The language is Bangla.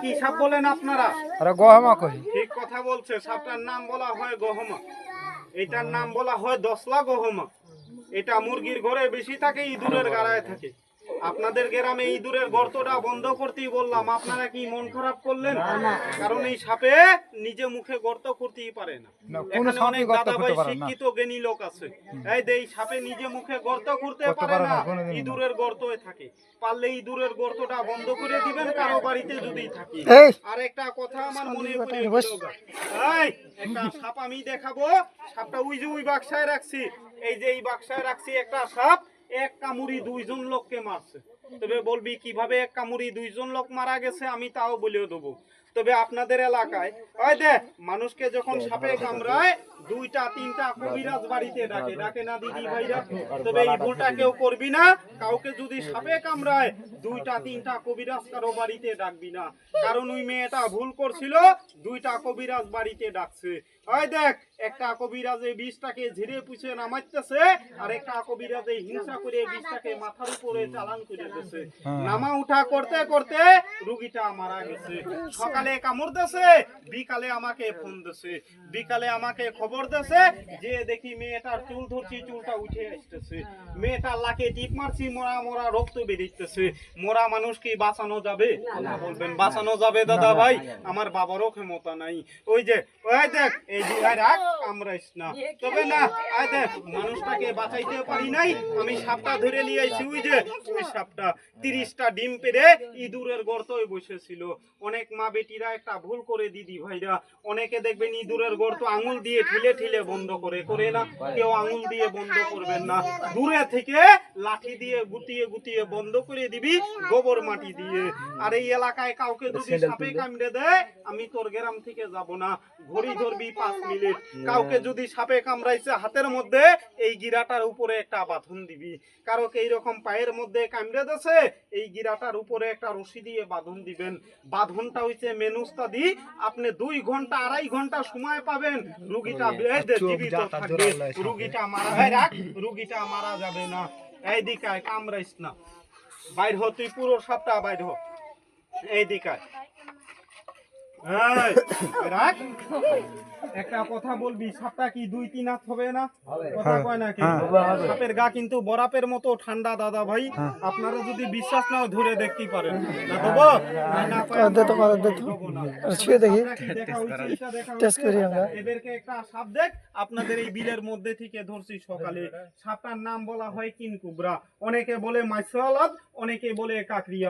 কি সাপ বলেন আপনারা? আরে গহমা কই? ঠিক কথা বলছে সাপটার নাম বলা হয় গহমা। এটার নাম বলা হয় দশলা গহমা। এটা মুরগির ঘরে বেশি থাকে ইঁদুরের গাড়ায় থাকে। আপনাদের গ্রামে ইঁদুরের গর্তটা বন্ধ করতেই বললাম আপনারা কি মন খারাপ করলেন? কারণ এই সাপে নিজে মুখে গর্ত করতেই পারে না। না, এখানে অনেক দাদাভাই করতে পারে না। শিক্ষিত জ্ঞানী লোক আছে। এই যে সাপে নিজে মুখে গর্ত করতে করতে পারে পারে না না, কোনোদিনও না। ইঁদুরের গর্তই থাকে। পারলে ইঁদুরের গর্তটা বন্ধ করে দিবেন কারও বাড়িতে যদি থাকে। আর একটা কথা আমার মনে পড়ে। এই একটা সাপ আমি দেখাবো। সাপটা ওই যে ওই বাক্সায় রাখছি। এই যে এই বাক্সায় রাখছি একটা সাপ এক কামুরি দুইজন লোককে মারছে। তবে বলবি কীভাবে এক কামুরি দুইজন লোক মারা গেছে আমি তাও বলেও দেবো। তবে আপনাদের এলাকায় ওই দেখ মানুষকে যখন সাপে কামড়ায় দুইটা তিনটা কবিরাজ বাড়িতে ডাকে ডাকে না দিদি ভাইরা তবে এই ভুলটা কেউ করবি না। কাউকে যদি সাপে কামড়ায় দুইটা তিনটা কবিরাজ কারও বাড়িতে ডাকবি না। কারণ ওই মেয়েটা ভুল করছিল দুইটা কবিরাজ বাড়িতে ডাকছে। ওই দেখ একটা কবিরাজে বিষটাকে ঝিরে পুষে নামাইতেছে আর একটা কবিরাজে হিংসা করে বিষটাকে মাথার উপরে চালান করে দিতেছে নামা উঠা করতে করতে রুগীটা মারা গেছে। সকালে কামড় দেছে বিকালে আমাকে ফোন দিছে বিকালে আমাকে খবর দেছে যে দেখি মেয়েটার চুল ধরছি চুলটা উঠে আসতেছে। মেয়েটার লাকে টিপ মারছি মোরা মোরা রক্ত বেরিতেছে। মোরা মানুষ কি বাঁচানো যাবে? বলবেন বাঁচানো যাবে দাদা ভাই আমার বাবারও ক্ষমতা নাই। ওই যে ওই দেখ রাখ কামড়াইস না। তবে না আয় দেখ মানুষটাকে বাঁচাইতে পারি নাই। আমি সাপটা ধরে নিয়ে আইছি ওই যে ওই সাপটা। তিরিশটা ডিম পেরে ইঁদুরের গর্তই বসেছিল। অনেক মা বেটিরা একটা ভুল করে দিদি ভাইরা। অনেকে দেখবেন ইঁদুরের গর্ত আঙুল দিয়ে ঠেলে ঠেলে বন্ধ করে করে না। কেউ আঙুল দিয়ে বন্ধ করবেন না। দূরে থেকে লাঠি দিয়ে গুটিয়ে গুটিয়ে বন্ধ করে দিবি গোবর মাটি দিয়ে। আর এই এলাকায় কাউকে যদি সাপে কামড়ে দেয় আমি তোর গ্রাম থেকে যাব না। ঘড়ি ধরবি পাঁচ মিনিট। কাউকে যদি সাপে কামড়াইছে হাতের মধ্যে এই গিরাটার উপরে একটা বাঁধন দিবি। কারোকে এইরকম পায়ের মধ্যে কামড়ে দেছে এই গিরাটার উপরে একটা রশি দিয়ে বাঁধন দিবেন। বাঁধনটা হইছে মেনুস্তা দি আপনি দুই ঘণ্টা আড়াই ঘণ্টা সময় পাবেন। রুগীটা জীবিত থাকবে। রুগীটা মারা এই রাখ রুগীটা মারা যাবে না। এই দিকায় কামড়াইস না। বাইর হ তুই পুরো সাপটা বাইর হ। এই দিকায় রাখ। একটা কথা বলবি সাপটা কি দুই তিন হাত হবে না? কথা কয় না কি? সাপের গা কিন্তু বরফের মতো ঠান্ডা দাদা ভাই। আপনারা যদি বিশ্বাস নাও ধরে দেখতেই পারেন না দেবো না, না পারেন, দে তো, দে তো। দেবো না। আর ছুঁয়ে দেখি। সাপটা কি দেখা হয়েছে, এটা দেখা টেস্ট করি আমরা। এদেরকে একটা সাপ দেখ। আপনাদের এই বিলের মধ্যে থেকে ধরছি সকালে। সাপটার নাম বলা হয় কিনকুবরা। অনেকে বলে মাইসালাদ অনেকে বলে কাকরিয়া।